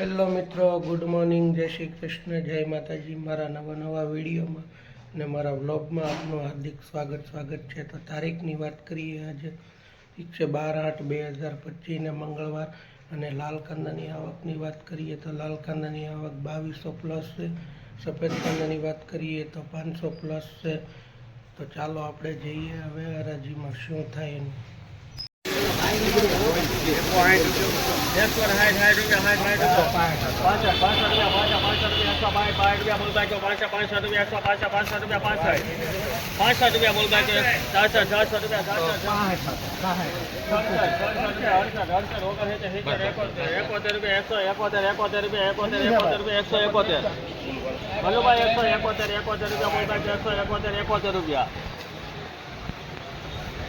Hello મિત્રો, good morning, જય શ્રી કૃષ્ણ, જય માતાજી. મારા નવા નવા વિડીયોમાં અને મારા વ્લોગમાં આપનું હાર્દિક સ્વાગત સ્વાગત છે. તો તારીખની વાત કરીએ આજે. ઠીક છે, બાર આઠ બે હજાર પચીસને મંગળવાર અને લાલ કાંદાની આવકની વાત કરીએ તો લાલ કાંદાની આવક બાવીસો પ્લસ છે. સફેદ કાંદાની વાત કરીએ તો પાંચસો પ્લસ છે. તો ચાલો આપણે જઈએ હવે હરાજીમાં શું થાય એનું. પાંસઠ રૂપિયા બોલ બાકી ચારસો ચારસો રૂપિયા એકોતેર રૂપિયા એકસો એકોતેર એકોતેર રૂપિયા એકોતેર એકોતેર રૂપિયા એકસો એકોતેર ભલુભાઈ એકસો એકોતેર એકોતેર રૂપિયા બોલ બાકી એકસો એકોતેર એકોતેર રૂપિયા ત્યાં ભાઈ કોઈ એકસો એકોતેર એકોતેર રૂપિયા બોલ બાકી એકસો એકોતેર એકોતેર એકોતેર એકસો ને બોતેર રૂપિયા બેતાલીસ મૂકો બેતાલીસ છે લેલો ભાઈ ચાલીસ કીધા ચાલ શરીરને એકસો ત્રીસ ત્રીસ રૂપિયા એકસો ત્રીસ ત્રીસ રૂપિયા હા હા પૂરું છે મારું ચાર રૂપિયા ત્રીસ ત્રીસ રૂપિયા એકસો ત્રીસ ત્રીસ રૂપિયા એકસો પાંત્રીસ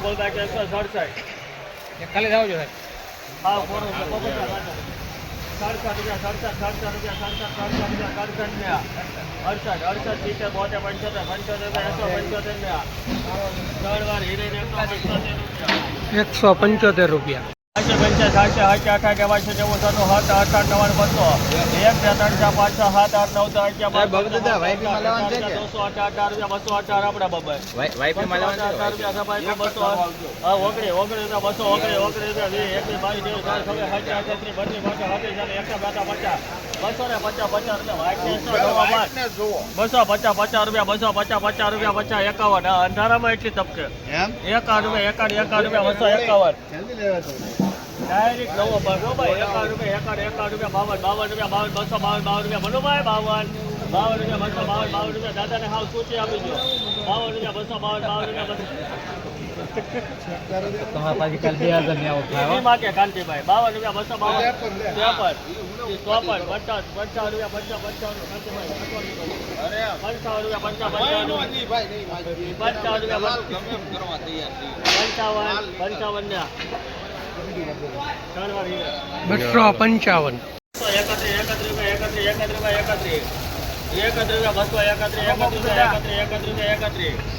બોલતા જાવ એકસો સડસઠ હા છે સડસઠ રૂપિયા સડસઠ સડસઠ રૂપિયા સડસઠ રૂપિયા સડસઠ ને અડસઠ અડસઠ સિત્તેર બોતેર પંચોતેર પંચોતેર રૂપિયા ત્રણ વાર હિરેન એકસો પંચોતેર રૂપિયા એકસો પંચોતેર રૂપિયા. પંચાસ સાતસો નેવું સત્તો સાત આઠ આઠ બસો એક ત્રણ ચાર પાંચ સાત આઠ નવ દસ અગિયાર બાર આઠ આઠ રૂપિયા બસો અઢાર આપણા બાબા બસો ઓગણી ઓગણી બસો ઓગણી ઓગણી એકવીસ બાવીસ ત્રેવીસ ચાલીસ છવ્વીસ સત્યાવીસ અઠત્રીસ બત્રીસ પચાસ અઠ્યાવીસ ચાલીસ એકસો બેતા પચાસ બસો ને પચાસ પચાસ રૂપિયા બસો પચાસ પચાસ રૂપિયા બસો પચાસ પચાસ રૂપિયા પચાસ એકાવન અંધારામાં એટલી તપકે એકાવન રૂપિયા એકાવન એકાવન રૂપિયા બસો એકાવન ડાયરેક્ટ નવો બરોબર એકાવન રૂપિયા એકાવન એકાવન રૂપિયા બાવન બાવન રૂપિયા બાવન બસો બાવન બાવન રૂપિયા. મનુભાઈ બાવન. બાવન રૂપિયા બસો બાવન બાવન રૂપિયા. દાદાને હાવ સૂચી આપી દો બાવન રૂપિયા બસો બાવન બાવન રૂપિયા કાંતિભાઈ. બાવન રૂપિયા બસો બાવન. ચોપન. પચાસ પંચાવન રૂપિયા પંચાવન પંચાવન રૂપિયા પંચાવન પંચાવન પંચાવન રૂપિયા પંચાવન પંચાવન ને. ત્રણ વાર હીરે. બસો પંચાવન એકત્રીસ એકત્રીસ રૂપિયા એકત્રીસ એકત્રીસ રૂપિયા એકત્રીસ એકત્રીસ રૂપિયા બસો એકત્રીસ એકત્રીસ રૂપિયા એકત્રીસ એકત્રીસ રૂપિયા એકત્રીસ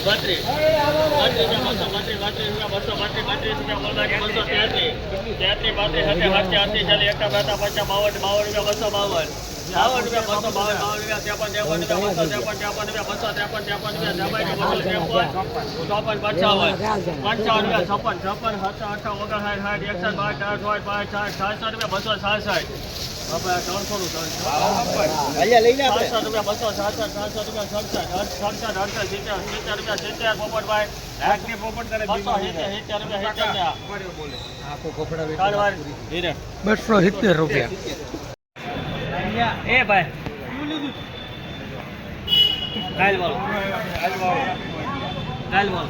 બત્રીસ બત્રીસ રૂપિયા બસો બત્રીસ બત્રીસ રૂપિયા બસો બત્રીસ બત્રીસ રૂપિયા બોલવા બસો તેત્રીસ તેત્રીસ બત્રીસ સત્ય સત્ય અસી ચાલીસ એકા બેતા પચાસ બાવન બાવન રૂપિયા બસો બાવન બાવન રૂપિયા બસો બાવન બાવન રૂપિયા ત્રેપન ત્રેપન રૂપિયા બસો ત્રેપન ત્રેપન રૂપિયા બસો ત્રેપન રૂપિયા ચોપન પંચાવન પંચાવન રૂપિયા છપ્પન છપ્પન સત્તર અઠા ઓગણસાઠ સાઠ એકસઠ બાર ચાર પાંચ સાઠ સાતસો રૂપિયા બસો સાસઠ. બસો સિત્તેર રૂપિયા. એ ભાઈ. કાલ બોલો કાલ બોલો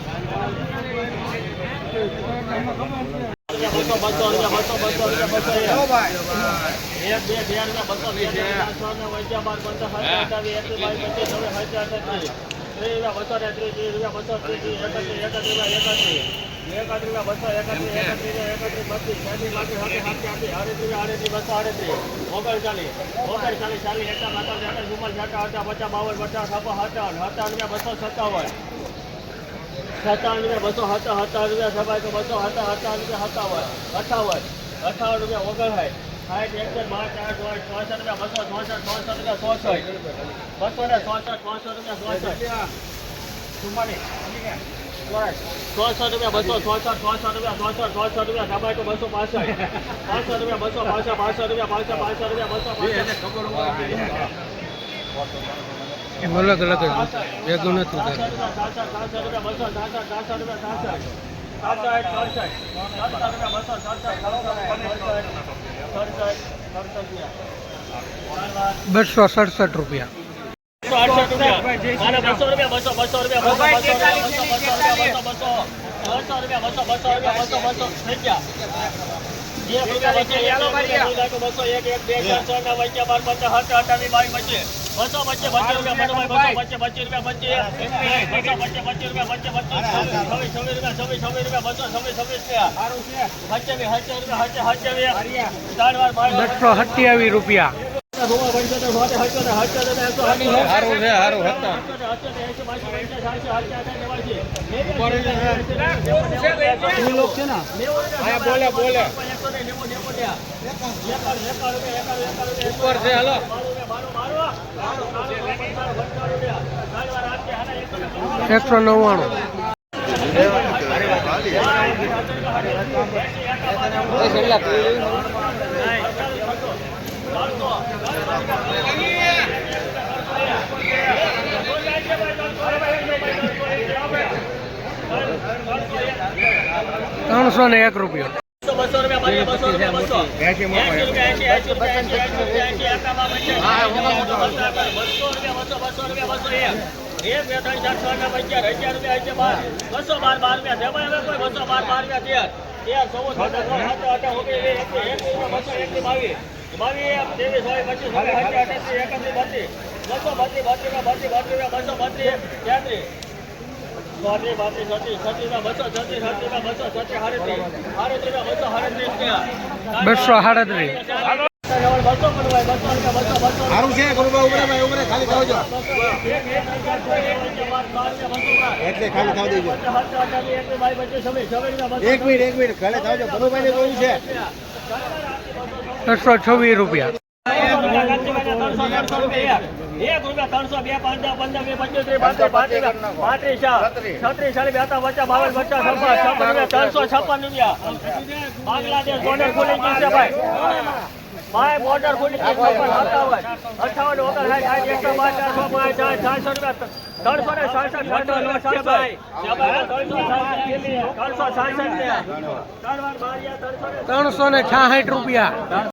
બસો બસો રૂપિયા બસો બસો રૂપિયા બસો એક બે બે બસો બાર પંદર હજાર એકવીસ બાવીસ પચીસ હજાર ત્રીસ રૂપિયા બસો ને ત્રીસ ત્રીસ રૂપિયા બસો ત્રીસ ત્રીસ એકત્રીસ એકત્રીસ એકત્રીસ એકત્રીસ રૂપિયા બસો એકત્રીસ એકત્રીસ એકત્રીસ બત્રીસ હાથી હાથી આડત્રીસ રૂપિયા આડત્રીસ બસો આડત્રીસ ઓગણચાલીસ ઓગણચાલીસ ચાલીસ એકા માતા જાતા ચુમ્માલીસ જાતા અઠા પચાસ બાવન પચાસ છપ્પન સત્તાવન સત્તાવન રૂપિયા બસો સત્તાવન સત્તાવન રૂપિયા બસો સત્તા સત્તાવન રૂપિયા તો બસો સત્તા સત્તાવન રૂપિયા સત્તાવન અઠાવન અઠાવન રૂપિયા ઓગણસાઠ સાઠ એકસઠ બાર આઠ ચોસઠ રૂપિયા બસો ચોસઠ ચોસઠ રૂપિયા ચોસઠ બસો ને ચોસઠ ચોસઠ રૂપિયા ચોસઠ ચોસઠ રૂપિયા બસો ચોસઠ ચોસઠ રૂપિયા ચોસઠ ચોસઠ રૂપિયા ટમાટો બસો પાસઠ પાંચસો રૂપિયા બસો પાસઠ પાંચસો રૂપિયા પાસઠ પાંચસો રૂપિયા બસો એમ અલગ અલગ. ભેગું નથી ઉતારતું બસો સડસઠ રૂપિયા. એક રૂપિયા બસો બસો રૂપિયા બસો બસો હતો રૂપિયા બસો બસો રૂપિયા બસો બસો જે બસો એક એક બે ચારસો ના વચ્ચે બાર પંદર હટ હટાવી બાર બચે. બસો પચીસ બસો રૂપિયા બસો પચીસ રૂપિયા પચીસ. બસો પચીસ પચીસ રૂપિયા પચીસ પચીસ. છવ્વીસ રૂપિયા છવ્વીસ છવ્વીસ રૂપિયા બસો છવ્વીસ છવ્વીસ રૂપિયા. હચાવી હચાવી રૂપિયા હચાવી રૂપિયા. બોલે બોલે ઉપર છે હલો એકસો નવ્વાણું ત્રણસો ને એક રૂપિયો બસો બાર બાર રૂપિયા તેર તેર ચૌદ બસો એક બાવીસ ત્રેવીસ ચોવીસ પચીસ છવ્વીસ અઠ્યાસી એકત્રીસ બત્રીસ બસો બત્રીસ બત્રીસ બત્રીસ બત્રીસ બસો બત્રીસ તેત્રીસ ચોત્રીસ પાંત્રીસ છત્રીસ છત્રીસ બસો છત્રીસ છત્રીસ બસો છત્રીસ સાડત્રીસ સાડત્રીસ બસો સાડત્રીસ બસો સાડત્રીસ બસો પણ બસો બસો બસો સારું છે ગુરુભાઈ ઉભરે ભાઈ ઉભરે ખાલી થવા જો એટલે ખાલી થવા દેજો એક મિનિટ એક મિનિટ ખાલી થવા જો ગુરુભાઈ ને બોલું છે ત્રણસો છવ્વીસ રૂપિયા. બાંગ્લાદેશ બોર્ડર ખુલી ગયું છે ભાઈ ભાઈ બોર્ડર ખુલી ગઈ અઠાવન ઓગણસાઠ એકસો બાર ચારસો પાંચ ચારસો ત્રણસો ને ત્રણસો સાસઠ ત્રણસો ને છાસઠ રૂપિયા.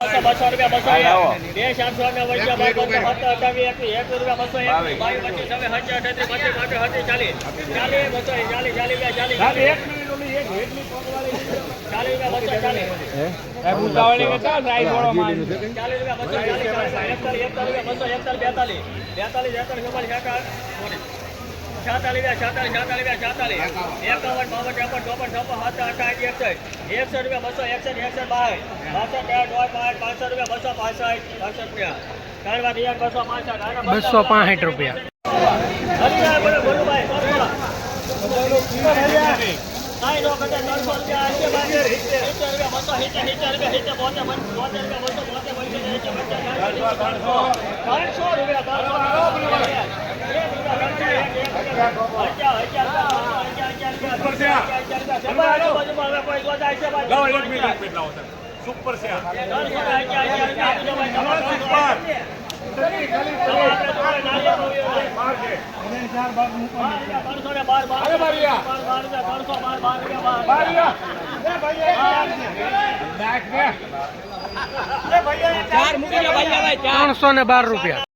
બેતાલીસ રૂપિયા બસો છેતાલીસ છાતાલીસ છાતાલીસ છાતાલીસ એકાવન બાવન ત્રેપન ચોપન છપ્પન સાત અઠાવીસ એકસઠ એકસઠ રૂપિયા બસો એકસઠ એકસઠ બાય બાસઠ બે દોઢ પાંચ પાંચસો રૂપિયા બસો પાસઠ પાસઠ રૂપિયા ત્રણ વાર એક બસો પાસઠ આના બસો પાંસઠ રૂપિયા કાંઈ નો ઘટે ત્રણસો રૂપિયા બાજુ સિત્તેર રૂપિયા બસો સિત્તેર સિત્તેર રૂપિયા સિત્તેર બોતેર બોતેર રૂપિયા બસો બોતેર પંચોતેર ત્રણસો રૂપિયા ત્રણસો સુપર છે. ત્રણસો ને બાર રૂપિયા.